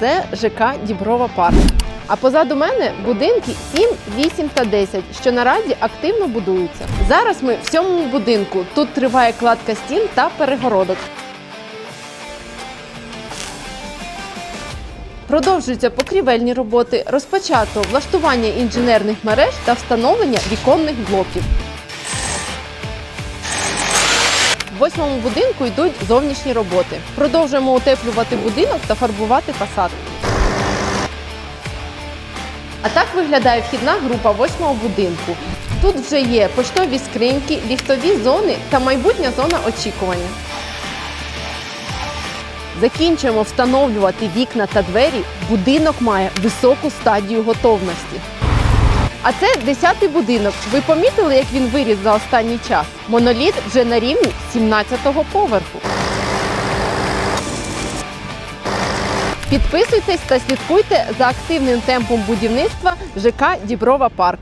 Це ЖК Діброва Парк. А позаду мене будинки 7, 8 та 10, що наразі активно будуються. Зараз ми в сьомому будинку. Тут триває кладка стін та перегородок. Продовжуються покрівельні роботи, розпочато влаштування інженерних мереж та встановлення віконних блоків. В восьмому будинку йдуть зовнішні роботи. Продовжуємо утеплювати будинок та фарбувати фасад. А так виглядає вхідна група восьмого будинку. Тут вже є поштові скриньки, ліфтові зони та майбутня зона очікування. Закінчуємо встановлювати вікна та двері. Будинок має високу стадію готовності. А це 10-й будинок. Ви помітили, як він виріс за останній час? Моноліт вже на рівні 17-го поверху. Підписуйтесь та слідкуйте за активним темпом будівництва ЖК Діброва Парк.